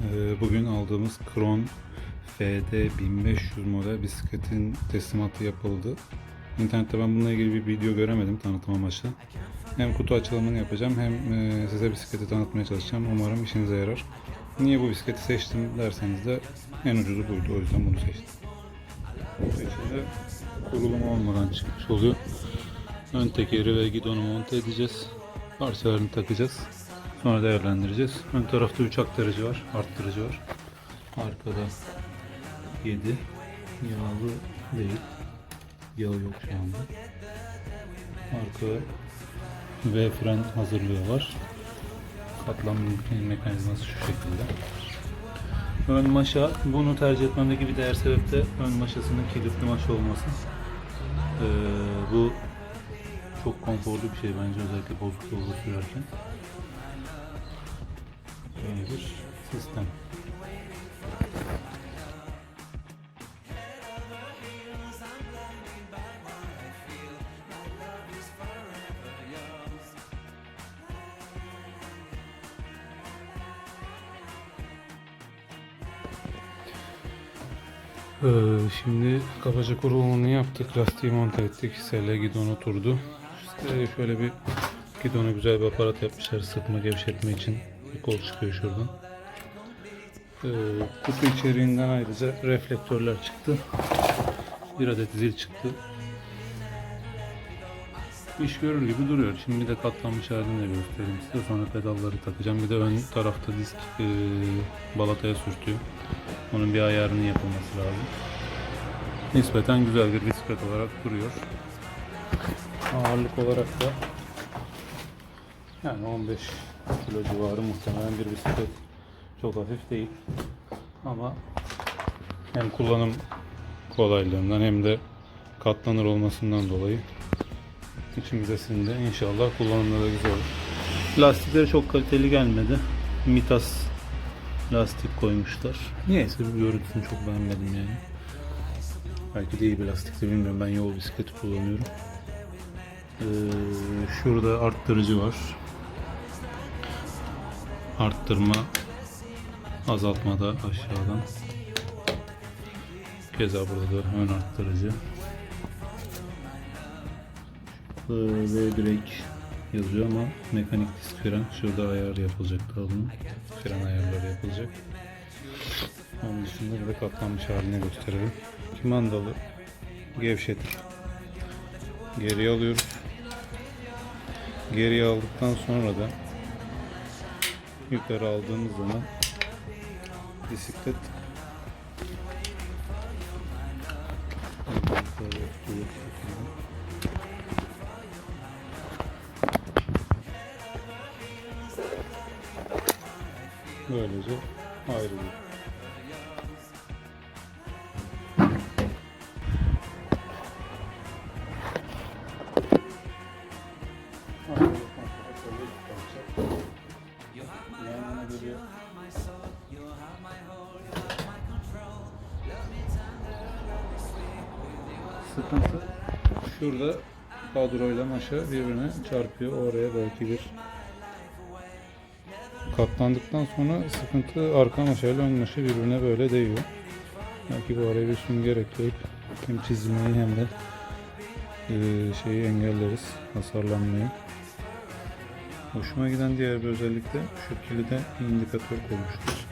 Ee, Bugün aldığımız Kron FD 1500 model bisikletin teslimatı yapıldı. İnternette ben bununla ilgili bir video göremedim tanıtım amaçlı. Hem kutu açılımını yapacağım hem e, size bisikleti tanıtmaya çalışacağım. Umarım işinize yarar. Niye bu bisikleti seçtim derseniz de en ucuzu buydu. O yüzden bunu seçtim. İçinde kurulum olmadan çıkmış oluyor. Ön tekeri ve gidonu monte edeceğiz. Parçalarını takacağız. Sonra değerlendireceğiz. Ön tarafta 3 aktarıcı var, arttırıcı var. Arkada 7. Yağlı değil. Yağı yok şu anda. Arka V fren hazırlığı var. Katlanma mekanizması şu şekilde. Ön maşa, bunu tercih etmemdeki bir diğer sebep de ön maşasının kilitli maşa olması. Ee, bu çok konforlu bir şey bence özellikle bozuk yolda sürerken. Böyle bir sistem. Ee, şimdi kabaca kurulumunu yaptık. Lastiği monte ettik. Selle gidon oturdu. İşte şöyle bir gidona güzel bir aparat yapmışlar. Sıkma gevşetme için. Bir kol çıkıyor şuradan. Ee, kutu içeriğinden ayrıca reflektörler çıktı. Bir adet zil çıktı. İş görür gibi duruyor. Şimdi de katlanmış halini de göstereyim size. Sonra pedalları takacağım. Bir de ön tarafta disk e, balataya sürtüyor. Onun bir ayarının yapılması lazım. Nispeten güzel bir bisiklet olarak duruyor. Ağırlık olarak da yani 15 kilo civarı muhtemelen bir bisiklet. Çok hafif değil. Ama hem kullanım kolaylığından hem de katlanır olmasından dolayı içimize sindi. İnşallah kullanımda da güzel olur. Lastikleri çok kaliteli gelmedi. Mitas lastik koymuşlar. Niyeyse görüntüsünü çok beğenmedim yani. Belki de iyi bir lastikti bilmiyorum. Ben yol bisikleti kullanıyorum. Ee, şurada arttırıcı var. Arttırma azaltma da aşağıdan. Keza burada da ön arttırıcı. V brake yazıyor ama mekanik disk fren. Şurada ayar yapılacak bunun. Fren ayarları yapılacak. Onun dışında bir de katlanmış haline gösterelim. Kumandalı gevşetir. Geriye alıyoruz. Geriye aldıktan sonra da yukarı aldığımız zaman bisiklet böylece ayrılıyor. Sıkıntı şurada kadroyla maşa birbirine çarpıyor. Oraya belki bir katlandıktan sonra sıkıntı arka maşayla ön maşa birbirine böyle değiyor. Belki bu araya bir sünger ekleyip hem çizmeyi hem de e, şeyi engelleriz. Hasarlanmayı. Hoşuma giden diğer bir özellik de şu kilide indikatör koymuştur.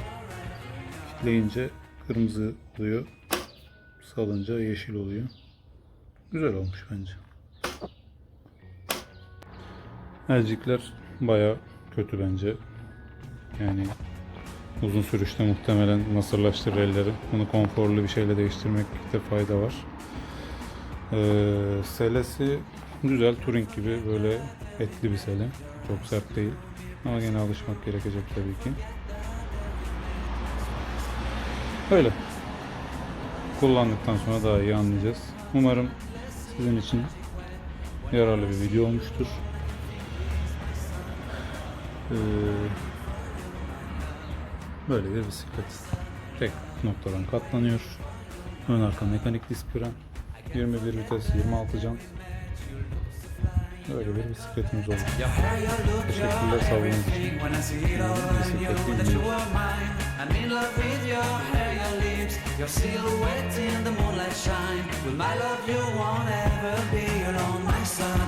Kitleyince kırmızı oluyor. Salınca yeşil oluyor. Güzel olmuş bence. Elcikler baya kötü bence. Yani uzun sürüşte muhtemelen nasırlaştırır elleri. Bunu konforlu bir şeyle değiştirmekte fayda var. Ee, selesi güzel touring gibi böyle etli bir sele. Çok sert değil. Ama gene alışmak gerekecek tabii ki. Öyle. Kullandıktan sonra daha iyi anlayacağız. Umarım sizin için yararlı bir video olmuştur. Ee, böyle bir bisiklet. Tek noktadan katlanıyor. Ön arka mekanik disk fren. 21 vites 26 jant. Böyle bir bisikletimiz oldu. Teşekkürler I'm in love with your hair, your lips, your silhouette in the moonlight shine. With my love you won't ever be alone, my son.